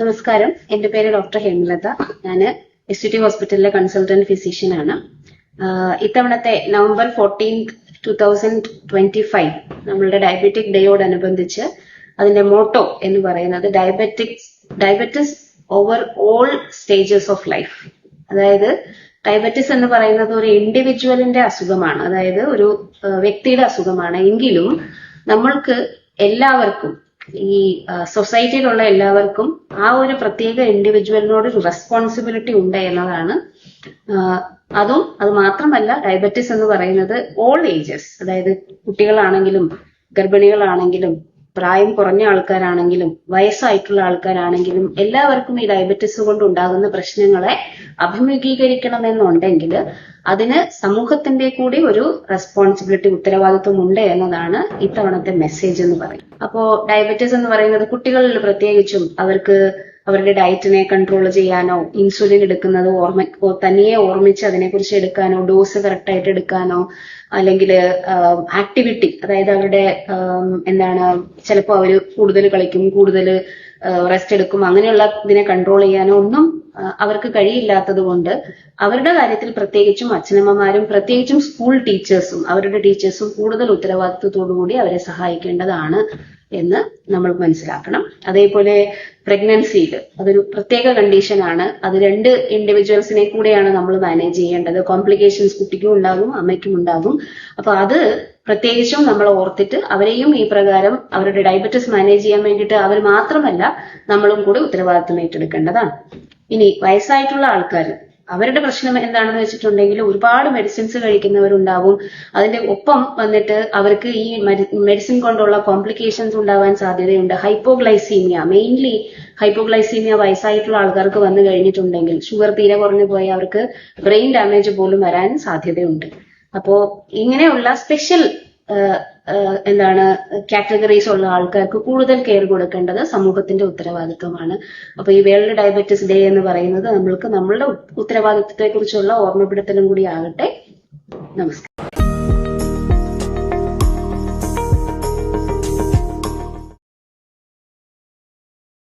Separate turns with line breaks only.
നമസ്കാരം. എന്റെ പേര് ഡോക്ടർ ഹേമലത. ഞാൻ എസ് ഹോസ്പിറ്റലിലെ കൺസൾട്ടന്റ് ഫിസിഷ്യൻ ആണ്. ഇത്തവണത്തെ November fourteen two thousand twenty five നമ്മളുടെ ഡയബറ്റിക് ഡേയോടനുബന്ധിച്ച് അതിന്റെ മോട്ടോ എന്ന് പറയുന്നത് diabetics diabetes over all stages of life. അതായത് ഡയബറ്റിസ് എന്ന് പറയുന്നത് ഒരു ഇൻഡിവിജ്വലിന്റെ അസുഖമാണ്. അതായത് ഒരു വ്യക്തിയുടെ അസുഖമാണ്. എങ്കിലും നമ്മൾക്ക് എല്ലാവർക്കും ഈ സൊസൈറ്റിയിലുള്ള എല്ലാവർക്കും ആ ഒരു പ്രത്യേക ഇൻഡിവിജ്വലിനോട് ഒരു റെസ്പോൺസിബിലിറ്റി ഉണ്ട് എന്നതാണ്. അതും അത് മാത്രമല്ല ഡയബറ്റിസ് എന്ന് പറയുന്നത് ഓൾ ഏജസ് അതായത് കുട്ടികളാണെങ്കിലും ഗർഭിണികളാണെങ്കിലും പ്രായം കുറഞ്ഞ ആൾക്കാരാണെങ്കിലും വയസ്സായിട്ടുള്ള ആൾക്കാരാണെങ്കിലും എല്ലാവർക്കും ഈ ഡയബറ്റിസ് കൊണ്ട് ഉണ്ടാകുന്ന പ്രശ്നങ്ങളെ അഭിമുഖീകരിക്കണമെന്നുണ്ടെങ്കിൽ അതിന് സമൂഹത്തിന്റെ കൂടി ഒരു റെസ്പോൺസിബിലിറ്റി ഉത്തരവാദിത്വം ഉണ്ട് എന്നതാണ് ഇത്തവണത്തെ മെസ്സേജ് എന്ന് പറയുന്നത്. അപ്പോ ഡയബറ്റിസ് എന്ന് പറയുന്നത് കുട്ടികളിൽ പ്രത്യേകിച്ചും അവർക്ക് അവരുടെ ഡയറ്റിനെ കൺട്രോൾ ചെയ്യാനോ ഇൻസുലിൻ എടുക്കുന്നത് ഓർമ്മ തനിയെ ഓർമ്മിച്ച് അതിനെക്കുറിച്ച് എടുക്കാനോ ഡോസ് കറക്റ്റ് ആയിട്ട് എടുക്കാനോ അല്ലെങ്കിൽ ആക്ടിവിറ്റി അതായത് അവരുടെ എന്താണ് ചിലപ്പോൾ അവർ കൂടുതൽ കളിക്കും കൂടുതൽ റെസ്റ്റ് എടുക്കും അങ്ങനെയുള്ള ഇതിനെ കൺട്രോൾ ചെയ്യാനോ ഒന്നും അവർക്ക് കഴിയില്ലാത്തത് കൊണ്ട് അവരുടെ കാര്യത്തിൽ പ്രത്യേകിച്ചും അച്ഛനമ്മമാരും പ്രത്യേകിച്ചും സ്കൂൾ ടീച്ചേഴ്സും അവരുടെ ടീച്ചേഴ്സും കൂടുതൽ ഉത്തരവാദിത്വത്തോടു കൂടി അവരെ സഹായിക്കേണ്ടതാണ്. എന്ന് നമ്മൾ മനസ്സിലാക്കണം. അതേപോലെ പ്രഗ്നൻസിയിൽ അതൊരു പ്രത്യേക കണ്ടീഷനാണ് അത് രണ്ട് ഇൻഡിവിജ്വൽസിനെ കൂടെയാണ് നമ്മൾ മാനേജ് ചെയ്യേണ്ടത്. കോംപ്ലിക്കേഷൻസ് കുട്ടിക്കും ഉണ്ടാകും അമ്മയ്ക്കും ഉണ്ടാകും. അപ്പൊ അത് പ്രത്യേകിച്ചും നമ്മൾ ഓർത്തിട്ട് അവരെയും ഈ പ്രകാരം അവരുടെ ഡയബറ്റിസ് മാനേജ് ചെയ്യാൻ വേണ്ടിയിട്ട് അവർ മാത്രമല്ല നമ്മളും കൂടി ഉത്തരവാദിത്തം ഏറ്റെടുക്കേണ്ടതാണ്. ഇനി വയസ്സായിട്ടുള്ള ആൾക്കാർ അവരുടെ പ്രശ്നം എന്താണെന്ന് വെച്ചിട്ടുണ്ടെങ്കിൽ ഒരുപാട് മെഡിസിൻസ് കഴിക്കുന്നവരുണ്ടാവും. അതിന്റെ ഒപ്പം വന്നിട്ട് അവർക്ക് ഈ മെഡിസിൻ കൊണ്ടുള്ള കോംപ്ലിക്കേഷൻസ് ഉണ്ടാവാൻ സാധ്യതയുണ്ട്. ഹൈപ്പോഗ്ലൈസീമിയ മെയിൻലി ഹൈപ്പോഗ്ലൈസീമിയ വയസ്സായിട്ടുള്ള ആൾക്കാർക്ക് വന്നു കഴിഞ്ഞിട്ടുണ്ടെങ്കിൽ ഷുഗർ തീരെ കുറഞ്ഞു പോയി അവർക്ക് ബ്രെയിൻ ഡാമേജ് പോലും വരാൻ സാധ്യതയുണ്ട്. അപ്പോ ഇങ്ങനെയുള്ള സ്പെഷ്യൽ എന്താണ് കാറ്റഗറീസ് ഉള്ള ആൾക്കാർക്ക് കൂടുതൽ കെയർ കൊടുക്കേണ്ടത് സമൂഹത്തിന്റെ ഉത്തരവാദിത്വമാണ്. അപ്പൊ ഈ വേൾഡ് ഡയബറ്റിസ് ഡേ എന്ന് പറയുന്നത് നമ്മൾക്ക് നമ്മളുടെ ഉത്തരവാദിത്വത്തെ കുറിച്ചുള്ള ഓർമ്മപ്പെടുത്തലും കൂടി ആകട്ടെ. നമസ്കാരം.